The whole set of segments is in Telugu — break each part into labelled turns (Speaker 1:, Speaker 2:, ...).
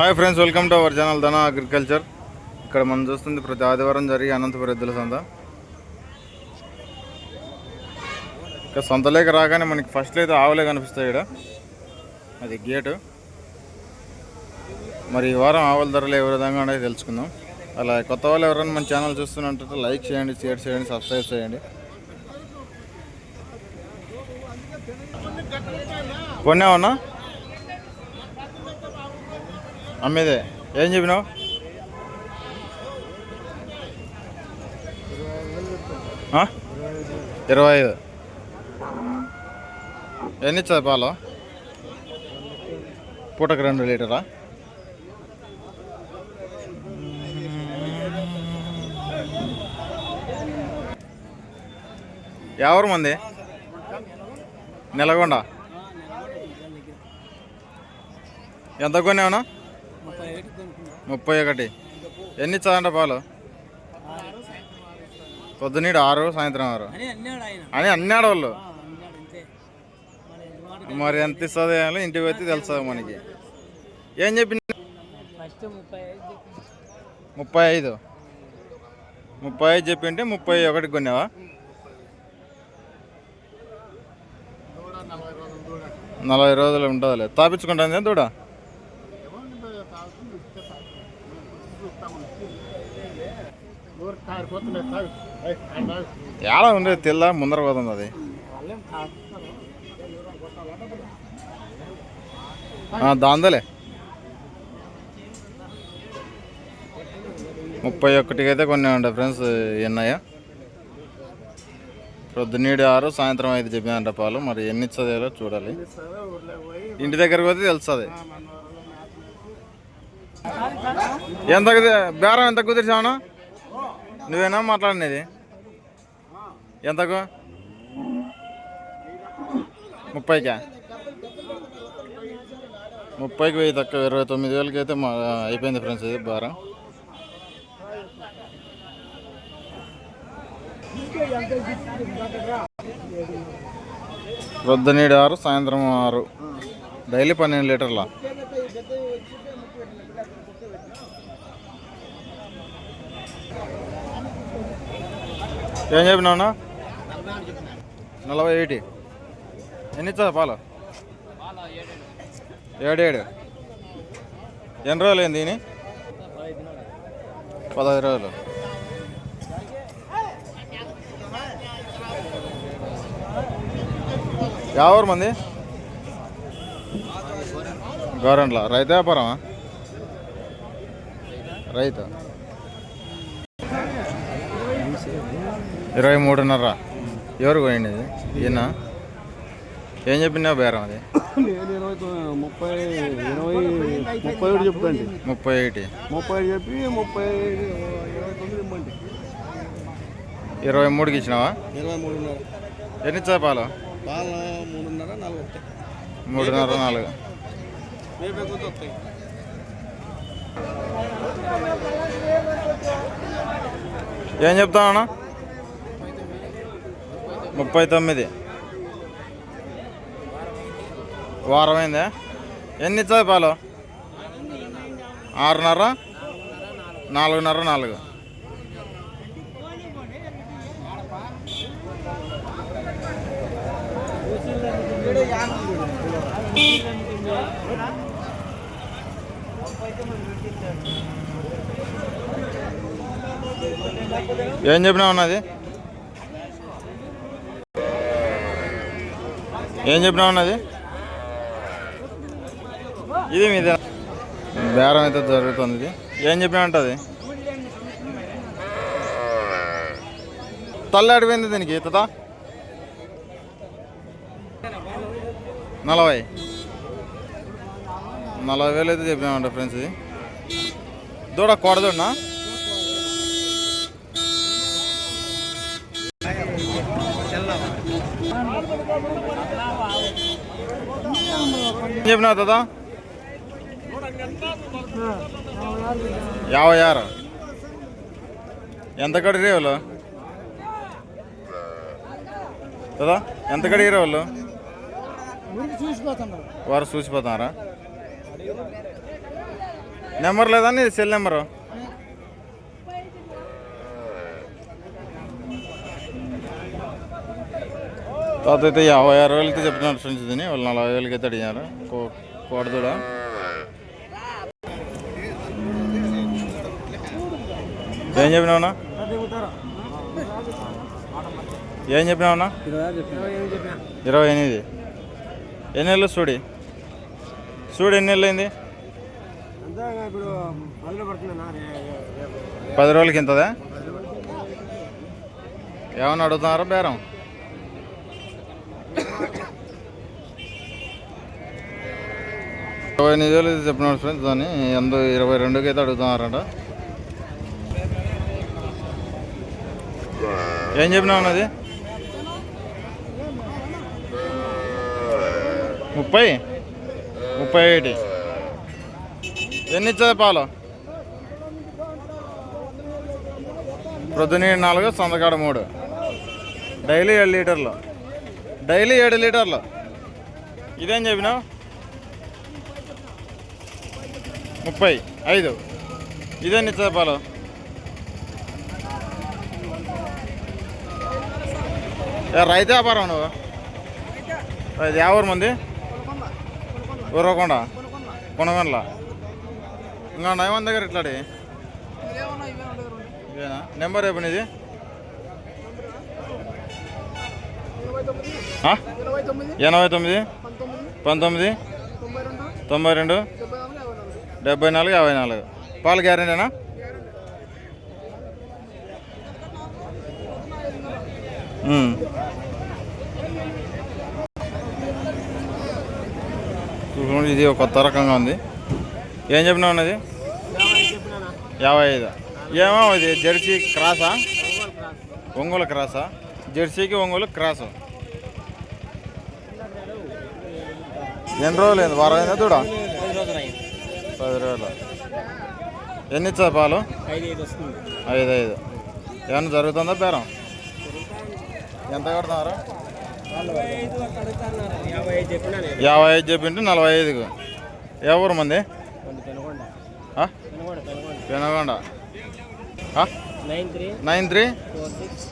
Speaker 1: Hi friends welcome to our channel Dhana agriculture ఇక్కడ మనం చూస్తుంది ప్రతి ఆదివారం జరిగే అనంతపురం ఎద్దుల సంత. ఇక సంతలేక రాగానే మనకి ఫస్ట్ అయితే ఆవులే కనిపిస్తాయి ఇక్కడ. అది గేటు. మరి ఈ వారం ఆవుల ధరలు ఏ విధంగా ఉన్నాయో తెలుసుకుందాం. అలా కొత్త వాళ్ళు ఎవరైనా మన ఛానల్ చూస్తున్నట్టు లైక్ చేయండి షేర్ చేయండి సబ్స్క్రైబ్ చేయండి. కొన్నావన్నా అమ్మేదే. ఏం చెప్పినావు? ఇరవై ఐదు. ఎన్ని ఇస్తుంది పాలు? పూటకు రెండు లీటరా? ఎవరు మంది? నెలగొండ ఎంత కొన్నావునా
Speaker 2: ముప్పై
Speaker 1: ఒకటి. ఎన్ని ఇచ్చదంట పాలు? పొద్దునీడు ఆరు సాయంత్రం ఆరు.
Speaker 2: అని అన్నాడు ఆయన.
Speaker 1: అని అన్నాడు వాళ్ళు.
Speaker 2: ఆ, అన్నాడు అంతే. మరి ఎంత
Speaker 1: ఇస్తుంది ఇంటికి వచ్చి తెలుస్తుంది మనకి. ఏం చెప్పి
Speaker 2: ఫస్ట్ ముప్పై ఐదు చెప్పి
Speaker 1: ముప్పై ఐదు. ముప్పై ఐదు చెప్పింటే ముప్పై ఒకటి కొన్నావా? నలభై రోజులు ఉంటుందిలే. తాపించుకుంటుంది దూడ ఎలా ఉండేది తెల్ల ముందర పోతుంది అది. దాందలే. ముప్పై ఒకటికి అయితే కొన్ని ఉంటాయి ఫ్రెండ్స్ ఎన్నయ్య. ప్రొద్దునేడు ఆరు సాయంత్రం ఐదు చెప్పినంట పాలు. మరి ఎన్ని ఇచ్చదేలో చూడాలి. ఇంటి దగ్గరకు పోతే తెలుస్తుంది. ఎంత బేరం ఎంత కుదిర్చావునా నువ్వేనా మాట్లాడినది? ఎంతకు? ముప్పైకా? ముప్పైకి వెయ్యి తక్కువ ఇరవై తొమ్మిది వేలకి అయితే మా అయిపోయింది ఫ్రెండ్స్ ఇది భారం. ప్రొద్దునీడు ఆరు సాయంత్రం ఆరు. డైలీ పన్నెండు లీటర్ల? ఏం చెప్పినావునా నలభై ఎయిటీ ఎన్ని ఇచ్చా పాలు? ఏడేడు ఎన్ని రోజులు ఏంది దీని పదహైదు రోజులు. ఎవరు మంది గవర్నమెంట్లో రైతు వ్యాపారమా రైతు ఇరవై మూడున్నర. ఎవరు పోయింది ఈయన? ఏం చెప్పినా బేరం అది?
Speaker 3: నేను ఇరవై తొమ్మిది- ముప్పై ఇరవై ముప్పై ఒకటి చెప్తాండి
Speaker 1: ముప్పై ఒకటి
Speaker 3: ముప్పై చెప్పి ముప్పై ఇరవై తొమ్మిది ఇమ్మండి.
Speaker 1: ఇరవై మూడుకి ఇచ్చినావా?
Speaker 3: ఇరవై మూడున్నర.
Speaker 1: ఎన్ని ఇచ్చా పాలు
Speaker 3: పాల మూడున్నర నాలుగు వస్తాయి.
Speaker 1: మూడున్నర నాలుగు.
Speaker 3: రేపే కొద్ది వస్తాయి.
Speaker 1: ఏం చెప్తావన్నా ముప్పై తొమ్మిది. వారం అయిందా ఎన్ని ఇచ్చాయి పాలు ఆరున్నర? నాలుగున్నర నాలుగు. ఏం చెప్పినా ఉన్నది ఏం చెప్పినా ఉన్నది ఇది మీదే. బేరం అయితే జరుగుతుంది ఇది. ఏం చెప్పినా ఉంటుంది తల్లి అడిపోయింది దీనికి తాత. నలభై. నలభై వేలు అయితే చెప్పినామంట ఫ్రెండ్స్ ఇది. దూడ కొడదున్నా చెప్పినా దాదా యాభై ఆరు. ఎంత కడిగిరే వాళ్ళు? కదా ఎంత కడిగిరే వాళ్ళు? వారు చూసిపోతున్నారా. నెంబర్ లేదా నీ సెల్ నెంబరు? తర్వాత అయితే యాభై ఆరు వేలకి చెప్తున్నారు ఫ్రెండ్స్ దీన్ని. వాళ్ళు నలభై వేలకి అయితే అడిగారు. కో- కోడదూడ. ఏం చెప్పినావునా? ఏం చెప్పినావునా? ఇరవై ఎనిమిది. ఎన్ని నెలలు చూడి చూడు ఎన్ని నెలలు అయింది? పది రోజులకి ఇంతదా? ఏమన్నా అడుగుతున్నారా బేరం? ఇరవై నిజాలు వేలు చెప్పినాడు ఫ్రెండ్స్ దాన్ని. ఎందు ఇరవై రెండుకి అయితే అడుగుతున్నారంట. ఏం చెప్పినావు అన్నది? ముప్పై? ముప్పై ఒకటి ఎన్ని ఇచ్చేది పాలు? ప్రొద్దున నాలుగు సందకాడ మూడు. డైలీ ఏడు లీటర్లు. డైలీ ఏడు లీటర్లు. ఇదేం చెప్పినావు? ముప్పై ఐదు. ఇదే ఇచ్చది రైతు వ్యాపారం నువ్వు? రైతు ఎవరు మంది? ఊరకుండా కొనగొండల ఇంకా నయమన్ దగ్గర ఇట్లాడి నెంబర్ చెప్పండి నీది. ఎనభై తొమ్మిది పంతొమ్మిది తొంభై రెండు డెబ్బై నాలుగు యాభై నాలుగు. పాలు గ్యారెంటీనా? ఉమ్. ఇది ఒక కొత్త రకంగా ఉంది. ఏం చెప్పినావు ఉన్నది యాభై ఐదు. ఏమో ఇది జెర్సీ క్రాసా? ఒంగోలు క్రాసా? జెర్సీకి ఒంగోలు క్రాసు. ఎన్ని రోజులు అయింది వారం అయిందా? చూడ
Speaker 2: పది రోజులు.
Speaker 1: ఎన్ని ఇచ్చా పాలు
Speaker 2: ఐదు ఐదు
Speaker 1: ఏమన్నా జరుగుతుందా బేరం? ఎంత కడుతున్నారు?
Speaker 2: యాభై ఐదు
Speaker 1: చెప్పింటే నలభై ఐదుకు. ఎవరు మంది?
Speaker 2: కొంచెం Penugonda? Nine three.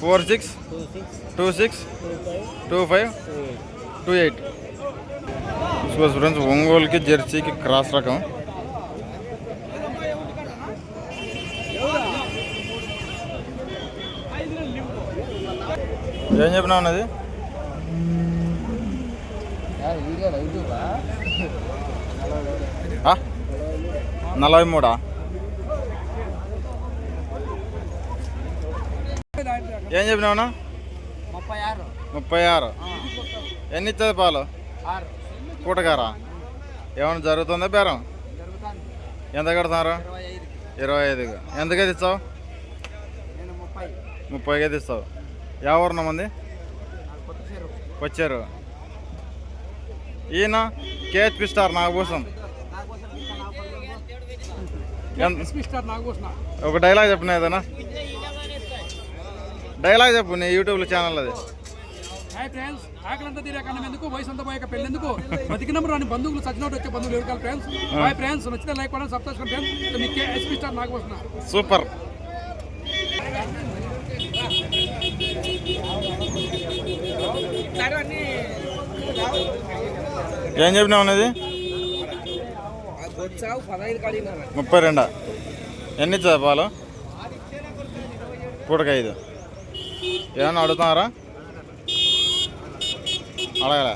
Speaker 2: Four six. Two six.
Speaker 1: Two
Speaker 2: five
Speaker 1: two
Speaker 2: eight
Speaker 1: two eight. చూసుకోవచ్చు ఫ్రెండ్స్ ఒంగోలుకి జెర్సీకి క్రాస్ రకం. ఏం చెప్పినావు అన్నది? ఆ? నలభై మూడా? ఏం చెప్పినావునా
Speaker 2: ముప్పై ఆరు.
Speaker 1: ముప్పై ఆరు. ఎన్ని ఇస్తుంది పాలు?
Speaker 2: ఆరు.
Speaker 1: పూటగారా? ఏమైనా జరుగుతుందా బేరం? ఎంత కడుతున్నారు
Speaker 2: ఇరవై ఐదు
Speaker 1: ఇరవై ఐదుగా ఎంతకైతే ఇస్తావు? ముప్పైకి అయితే ఇస్తావు. ఎవరు మంది వచ్చారు ఈయన కేహెచ్పి స్టార్ నాగభూషణం
Speaker 2: నాగభూషణ
Speaker 1: ఒక డైలాగ్ చెప్పిన ఏదైనా డైలాగ్ చెప్పు నీ యూట్యూబ్ ఛానల్ అది
Speaker 4: ఫ్రెండ్స్ ఆకలంతా తీరే కన్నం ఎందుకు వయసు అంతా పోయాక పెళ్ళెందుకు బతికినప్పుడు రాని బంధువులు సచ్చినట్టు వచ్చే బంధువులు ఎవరు కాదు ఫ్రెండ్స్ ఫ్రెండ్స్ నచ్చితే లైక్ కొనండి సబ్స్క్రైబ్ ఫ్రెండ్స్ మీకు ఎస్పీ స్టార్ నాకు వస్తున్నా
Speaker 1: సూపర్ ఏం చెప్పినావు అనేది? ముప్పై రెండా. ఎన్ని ఇచ్చా పాలు? పూటకి ఐదు ఏమన్నా అడుగుతున్నారా? అడగలే.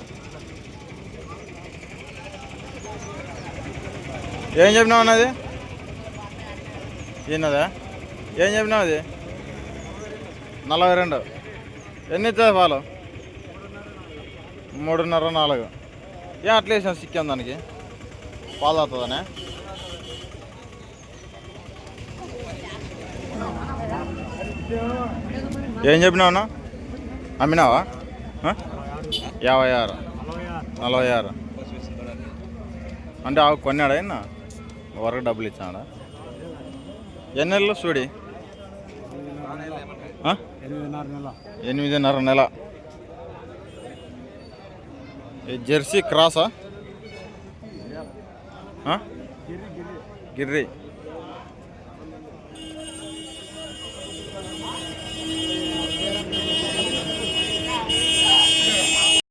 Speaker 1: ఏం చెప్పినావు అన్నది ఈయనదా. ఏం చెప్పినావు అది? నలభై రెండు. ఎన్ని ఇస్తుంది పాలు? మూడున్నర నాలుగు. ఏం అట్లా వేసాను సిక్కాం దానికి పాలు అవుతుందనే ఏం చెప్పినావునా అమ్మినావా? యాభై ఆరు. నలభై ఆరు. అంటే ఆవు కొన్నాడా అయినా వరకు డబ్బులు ఇచ్చాడా ఎన్ని నెలలు చూడి?
Speaker 3: ఎనిమిదిన్నర నెల.
Speaker 1: ఎనిమిదిన్నర నెల. ఈ జెర్సీ క్రాసా? గిర్రి.